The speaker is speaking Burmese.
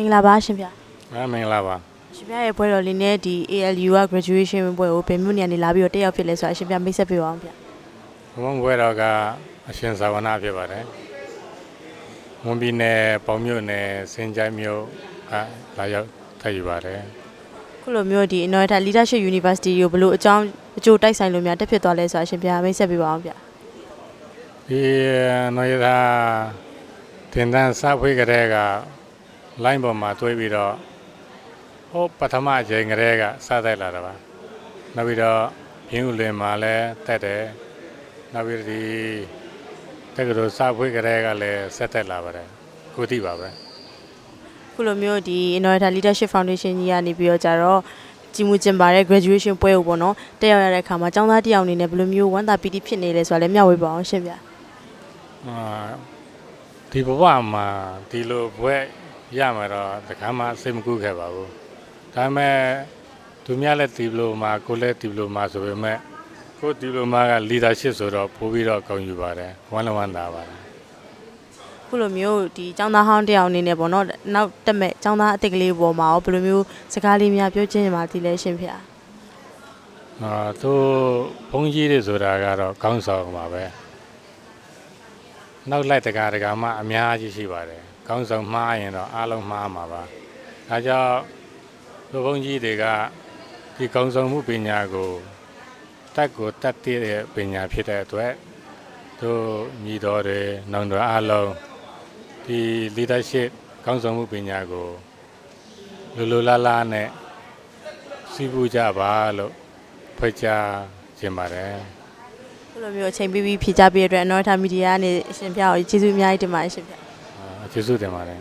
င်္ဂလာပါရှင်ဗျာအဲမင်္ဂလာပါရှင်ဗျာရဲ့ပွဲတော်လေးနဲ့ဒီ ALU က graduation ပွဲကိုဘယ်မြို့နေရာနေလာပြီးတော့တက်ရောက်ဖြစ်လဲဆိုတာရှင်ဗျာမိတ်ဆက်ပေးပါအောင်ဗျာဘုံဘွဲတော်ကအရှင်သာဝနာဖြစ်ပါတယ်မွန်ပြည်နယ်ပေါင်မြို့နယ်စင်ကြိုင်မြို့ကလာရောက်ထပ်ယူပါတယ်ခုလိုမျိုးဒီ Innovator Leadership University ကိုဘလို့အကြောင်းအကျိုးတိုက်ဆိုင်လို့များတက်ဖြစ်သွားလဲဆိုတာရှင်ဗျာမိတ်ဆက်ပေးပါအောင်ဗျာဒီနော်ရတာတင်တန်းစဖွေးကလေးက လိုင်းပေါ်မှာတွေးပြီးတော့ဟိုပထမအချိန်ကလေးကစတိုက်လာတာပါနောက်ပြီးတော့ပြင်းဦးလင်မှာလည်းတက်တယ်နောက်ပြီးဒီတက္ကသိုလ်စဖွေးကလေးကလည်းဆက်တက်လာပါတယ်ကိုသိပါပဲခုလိုမျိုးဒီ Innovator Leadership Foundation ကြီးကနေပြီးတော့ကြတော့ကြီးမှုကျင်ပါတဲ့ graduation ပွဲကိုပေါ့နော်တက်ရောက်ရတဲ့အခါမှာကျောင်းသားတစ်ယောက်အနေနဲ့ဘယ်လိုမျိုးဝမ်းသာပီတိဖြစ်နေလဲဆိုတာလည်းမျှဝေပါအောင်ရှင်ဗျာအာဒီဘဝမှာဒီလိုဘွဲ ရမှာတော့တခါမှစိတ်မကူးခဲ့ပါဘူးဒါပေမဲ့သူများလည်းဒီလိုမှာကိုယ်လည်းဒီလိုမှာဆိုပေမဲ့ကိုယ်ဒီလိုမှာက leadership ဆိုတော့ပို့ပြီးတော့ကောင်းယူပါတယ်ဝမ်းလဝမ်းသာပါတယ်ခုလိုမျိုးဒီကျောင်းသားဟောင်းတစ်ယောက်အနေနဲ့ပေါ့နော်နောက်တက်မဲ့ကျောင်းသားအသစ်ကလေးပေါ်မှာရောဘယ်လိုမျိုးစကားလေးများပြောချင်ပါသေးလဲရှင်ဗျာအာသူဘုန်းကြီးတွေဆိုတာကတော့ကောင်းဆောင်ပါပဲ နောက်လိုက်တကားတကားမှအများကြီးရှိပါတယ်ကောင်းဆောင်မှားရင်တော့အားလုံးမှားမှာပါဒါကြောင့်လူဘုန်းကြီးတွေကဒီကောင်းဆောင်မှုပညာကိုတက်ကိုတက်တည်တဲ့ပညာဖြစ်တဲ့အတွက်သူညီတော်တွေနောင်တော်အားလုံးဒီ leadership ကောင်းဆောင်မှုပညာကိုလူလူလားလားနဲ့စီးပူးကြပါလို့ဖွင့်ကြားခြင်းပါတယ်ခု လိုမျိုးအချိန်ပြီးပြီးဖြေကြပေးတဲ့အတွက်အနော်ထာမီဒီယာကနေအရှင်ဖျားကိုကျေးဇူးအများကြီးတင်ပါတယ်ရှင်ဗျာအာကျေးဇူးတင်ပါတယ်